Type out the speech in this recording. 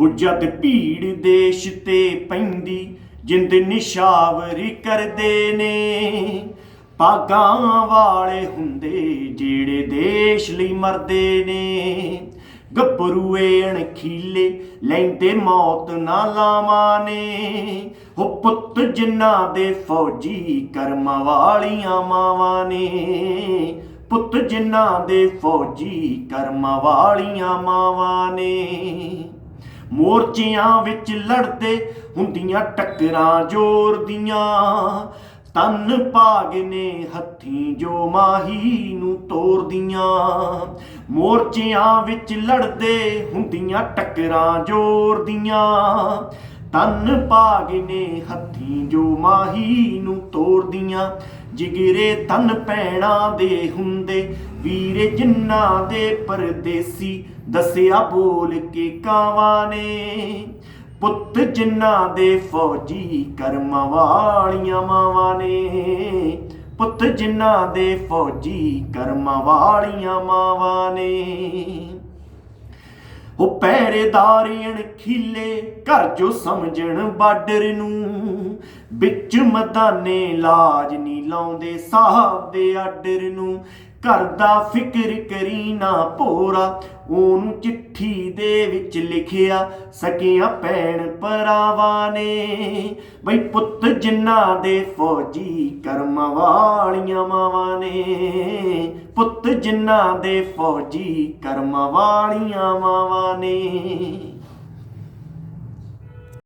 ਹੋ ਜਦ ਭੀੜ ਦੇਸ਼ ਤੇ ਪੈਂਦੀ, ਜਿੰਦ ਨਿਸ਼ਾਵਰੀ ਕਰਦੇ ਨੇ। ਪਾਗਾਂ ਵਾਲੇ ਹੁੰਦੇ ਜਿਹੜੇ ਦੇਸ਼ ਲਈ ਮਰਦੇ ਨੇ। ਗੱਭਰੂਏ ਅਣਖੀਲੇ, ਲੈਂਦੇ ਮੌਤ ਨਾ ਲਾਵਾਂ ਨੇ। ਹੋ ਪੁੱਤ ਜਿਨ੍ਹਾਂ ਦੇ ਫੌਜੀ ਕਰਮਾਂ ਵਾਲੀਆਂ ਮਾਵਾਂ ਨੇ। ਪੁੱਤ ਜਿਨ੍ਹਾਂ ਦੇ ਫੌਜੀ ਕਰਮਾਂ ਵਾਲੀਆਂ ਮਾਵਾਂ ਨੇ। ਮੋਰਚਿਆਂ ਵਿੱਚ ਲੜਦੇ ਹੁੰਦੀਆਂ ਟੱਕਰਾਂ ਜ਼ੋਰ ਦੀਆਂ। ਤਨ ਭਾਗ ਨੇ ਹੱਥੀਂ ਜੋ ਮਾਹੀ ਨੂੰ ਤੋਰਦੀਆਂ ਮੋਰਚਿਆਂ ਵਿੱਚ ਲੜਦੇ ਹੁੰਦੀਆਂ ਟੱਕਰਾਂ ਜ਼ੋਰ ਦੀਆਂ। ਤਨ ਭਾਗ ਨੇ ਹੱਥੀਂ ਜੋ ਮਾਹੀ ਨੂੰ ਤੋੜਦੀਆਂ ਜਿਗਰੇ ਤਨ ਪੈਣਾ ਦੇ ਹੁੰਦੇ, ਵੀਰੇ ਜਿੰਨਾ ਦੇ ਪਰਦੇਸੀ ਦੱਸਿਆ ਬੋਲ ਕੇ ਕਾਵਾਂ ਨੇ। ਪੁੱਤ ਜਿੰਨਾ ਦੇ ਫੌਜੀ ਕਰਮਾਂ ਵਾਲੀਆਂ ਮਾਵਾਂ ਨੇ। ਪੁੱਤ ਜਿੰਨਾ ਦੇ ਫੌਜੀ ਕਰਮਾਂ ਵਾਲੀਆਂ ਮਾਵਾਂ ਨੇ। ਉਹ ਪਹਿਰੇਦਾਰੀਣ ਖਿਲੇ, ਘਰ ਜੋ ਸਮਝਣ ਬਾਰਡਰ ਨੂੰ। ਵਿੱਚ ਮਦਾਨੇ ਲਾਜ ਨਹੀਂ ਲਾਉਂਦੇ, ਸਾਹਿਬ ਦੇ ਆਡਰ ਨੂੰ। ਘਰ ਦਾ ਫਿਕਰ ਕਰੀ ਨਾ ਭੋਰਾ ਉਹਨੂੰ ਚਿੱਠੀ ਦੇ ਵਿੱਚ ਲਿਖਿਆ, ਸਕੀਆਂ ਭੈਣ ਭਰਾਵਾਂ ਨੇ, ਬਈ ਪੁੱਤ ਜਿਨ੍ਹਾਂ ਦੇ ਫੌਜੀ ਕਰਮਾਂ ਵਾਲੀਆਂ ਮਾਵਾਂ ਨੇ, ਪੁੱਤ ਜਿਨ੍ਹਾਂ ਦੇ ਫੌਜੀ ਕਰਮਾਂ ਵਾਲੀਆਂ ਮਾਵਾਂ ਨੇ।